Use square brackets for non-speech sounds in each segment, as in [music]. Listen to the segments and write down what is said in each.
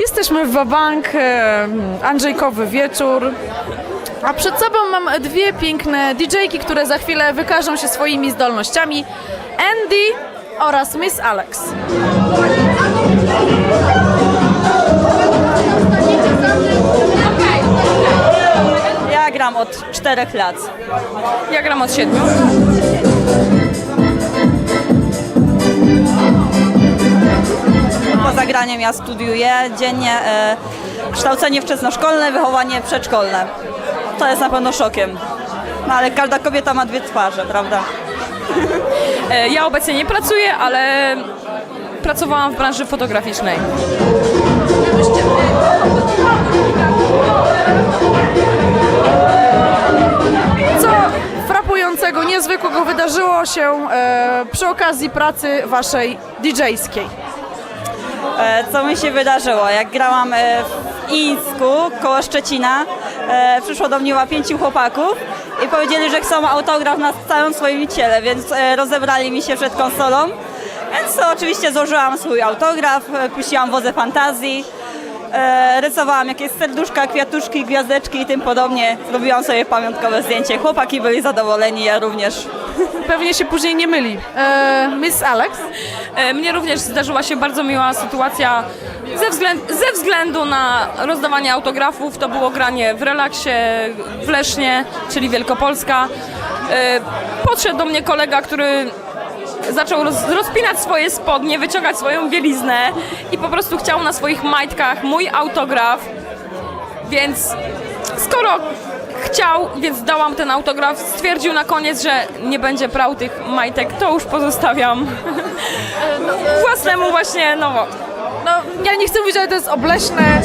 Jesteśmy w Wabank, e, Andrzejkowy wieczór. A przed sobą mam dwie piękne DJ-ki, które za chwilę wykażą się swoimi zdolnościami. Andy oraz Miss Alex. Ja gram od czterech lat. Ja gram od siedmiu. Graniem ja studiuję dziennie e, kształcenie wczesnoszkolne, wychowanie przedszkolne. To jest na pewno szokiem. No ale każda kobieta ma dwie twarze, prawda? [laughs] E, Ja obecnie nie pracuję, ale pracowałam w branży fotograficznej. Co frapującego, niezwykłego wydarzyło się e, przy okazji pracy waszej DJ-skiej? E, co mi się wydarzyło? Jak grałam e, w Ińsku koło Szczecina, e, przyszło do mnie pięciu chłopaków i powiedzieli, że chcą autograf na całym swoim ciele, więc rozebrali mi się przed konsolą. Więc oczywiście złożyłam swój autograf, puściłam wozę fantazji, e, rysowałam jakieś serduszka, kwiatuszki, gwiazdeczki i tym podobnie. Zrobiłam sobie pamiątkowe zdjęcie. Chłopaki byli zadowoleni, ja również. Pewnie się później nie myli. E, Miss Alex? E, Mnie również zdarzyła się bardzo miła sytuacja ze, względ, ze względu na rozdawanie autografów. To było granie w relaksie w Lesznie, czyli Wielkopolska. E, Podszedł do mnie kolega, który zaczął roz, rozpinać swoje spodnie, wyciągać swoją bieliznę i po prostu chciał na swoich majtkach mój autograf. Więc skoro chciał, więc dałam ten autograf, stwierdził na koniec, że nie będzie prał tych majtek, to już pozostawiam własnemu właśnie, no No, ja nie chcę mówić, ale to jest obleśne.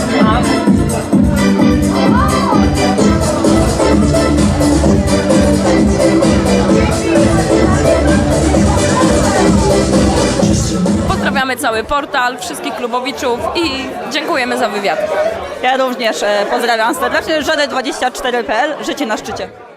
Pozdrawiamy cały portal, wszystkich klubowiczów i dziękujemy za wywiad. Ja również e, pozdrawiam serdecznie. Żaden24.pl, życie na szczycie.